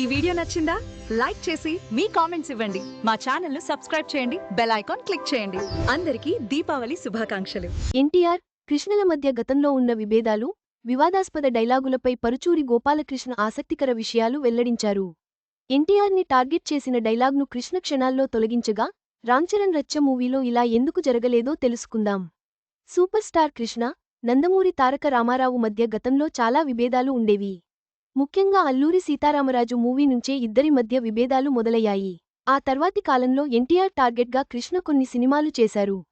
ఈ వీడియో నచ్చిందా? లైక్ చేసి మీ కామెంట్స్ ఇవ్వండి. మా ఛానల్ను సబ్స్క్రైబ్ చేయండి. బెల్ ఐకాన్ క్లిక్ చేయండి. అందరికీ దీపావళి శుభాకాంక్షలు. ఎన్టీఆర్ కృష్ణల మధ్య గతంలో ఉన్న విభేదాలు వివాదాస్పద డైలాగులపై పరుచూరి గోపాలకృష్ణ ఆసక్తికర విషయాలు వెల్లడించారు. ఎన్టీఆర్ని టార్గెట్ చేసిన డైలాగ్ను కృష్ణ క్షణాల్లో తొలగించగా రాంచరణ్ రచ్చ మూవీలో ఇలా ఎందుకు జరగలేదో తెలుసుకుందాం. సూపర్ స్టార్ కృష్ణ నందమూరి తారక రామారావు మధ్య గతంలో చాలా విభేదాలు ఉండేవి. ముఖ్యంగా అల్లూరి సీతారామరాజు మూవీ నుంచే ఇద్దరి మధ్య విభేదాలు మొదలయ్యాయి. ఆ తర్వాతి కాలంలో ఎన్టీఆర్ టార్గెట్గా కృష్ణ కొన్ని సినిమాలు చేశారు.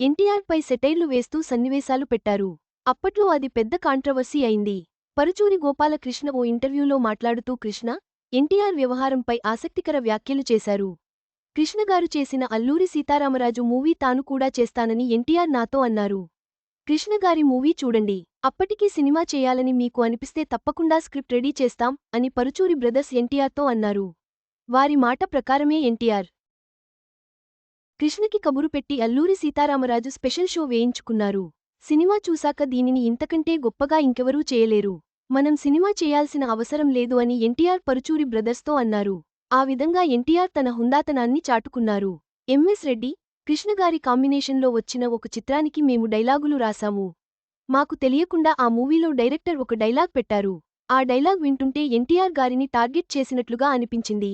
ఎన్టీఆర్పై సెటైర్లు వేస్తూ సన్నివేశాలు పెట్టారు. అప్పట్లో అది పెద్ద కాంట్రవర్సీ అయింది. పరుచూరి గోపాలకృష్ణ ఓ ఇంటర్వ్యూలో మాట్లాడుతూ కృష్ణ ఎన్టీఆర్ వ్యవహారంపై ఆసక్తికర వ్యాఖ్యలు చేశారు. కృష్ణగారు చేసిన అల్లూరి సీతారామరాజు మూవీ తాను కూడా చేస్తానని ఎన్టీఆర్ నాతో అన్నారు. కృష్ణగారి మూవీ చూడండి. అప్పటికీ సినిమా చేయాలని మీకు అనిపిస్తే తప్పకుండా స్క్రిప్ట్ రెడీ చేస్తాం అని పరుచూరి బ్రదర్స్ ఎన్టీఆర్తో అన్నారు. వారి మాట ప్రకారమే ఎన్టీఆర్. కృష్ణకి కబురు పెట్టి అల్లూరి సీతారామరాజు స్పెషల్ షో వేయించుకున్నారు. సినిమా చూశాక దీనిని ఇంతకంటే గొప్పగా ఇంకెవరూ చేయలేరు. మనం సినిమా చేయాల్సిన అవసరం లేదు అని ఎన్టీఆర్ పరుచూరి బ్రదర్స్తో అన్నారు. ఆ విధంగా ఎన్టీఆర్ తన హుందాతనాన్ని చాటుకున్నారు. ఎంఎస్ రెడ్డి కృష్ణగారి కాంబినేషన్లో వచ్చిన ఒక చిత్రానికి మేము డైలాగులు రాశాము మాకు తెలియకుండా ఆ మూవీలో డైరెక్టర్ ఒక డైలాగ్ పెట్టారు. ఆ డైలాగ్ వింటుంటే ఎన్టీఆర్ గారిని టార్గెట్ చేసినట్లుగా అనిపించింది.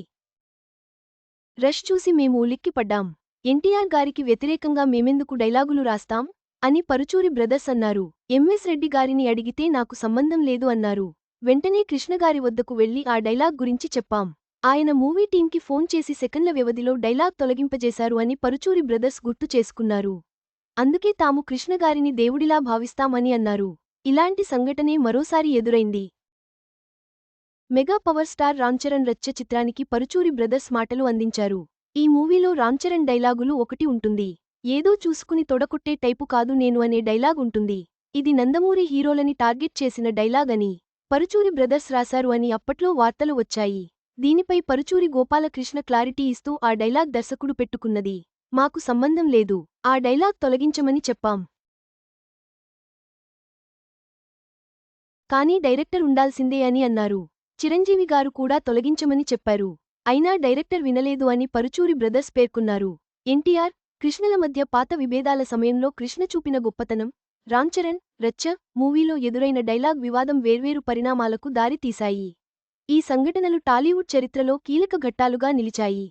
రష్ చూసి మేము ఉలిక్కిపడ్డాం. ఎన్టీఆర్ గారికి వ్యతిరేకంగా మేమెందుకు డైలాగులు రాస్తాం? అని పరుచూరి బ్రదర్స్ అన్నారు. ఎంఎస్ రెడ్డి గారిని అడిగితే నాకు సంబంధం లేదు అన్నారు. వెంటనే కృష్ణగారి వద్దకు వెళ్ళి ఆ డైలాగ్ గురించి చెప్పాం. ఆయన మూవీ టీంకి ఫోన్ చేసి సెకండ్ల వ్యవధిలో డైలాగ్ తొలగింపజేశారు అని పరుచూరి బ్రదర్స్ గుర్తు చేసుకున్నారు. అందుకే తాము కృష్ణగారిని దేవుడిలా భావిస్తామని అన్నారు. ఇలాంటి సంఘటనే మరోసారి ఎదురైంది. మెగా పవర్ స్టార్ రామ్చరణ్ రచ్చ చిత్రానికి పరుచూరి బ్రదర్స్ మాటలు అందించారు. ఈ మూవీలో రామ్చరణ్ డైలాగులు ఒకటి ఉంటుంది. ఏదో చూసుకుని తొడకొట్టే టైపు కాదు నేను అనే డైలాగ్ ఉంటుంది. ఇది నందమూరి హీరోలని టార్గెట్ చేసిన డైలాగ్ అని పరుచూరి బ్రదర్స్ రాశారు అని అప్పట్లో వార్తలు వచ్చాయి. దీనిపై పరుచూరి గోపాలకృష్ణ క్లారిటీ ఇస్తూ ఆ డైలాగ్ దర్శకుడు పెట్టుకున్నది. మాకు సంబంధం లేదు ఆ డైలాగ్ తొలగించమని చెప్పాం. కానీ డైరెక్టర్ ఉండాల్సిందే అని అన్నారు. చిరంజీవి గారు కూడా తొలగించమని చెప్పారు. అయినా డైరెక్టర్ వినలేదు అని పరుచూరి బ్రదర్స్ పేర్కొన్నారు. ఎన్టీఆర్ కృష్ణల మధ్య పాత విభేదాల సమయంలో కృష్ణ చూపిన గొప్పతనం రాంచరణ్ రచ్చ మూవీలో ఎదురైన డైలాగ్ వివాదం వేర్వేరు పరిణామాలకు దారితీశాయి. ఈ సంఘటనలు టాలీవుడ్ చరిత్రలో కీలక ఘట్టాలుగా నిలిచాయి.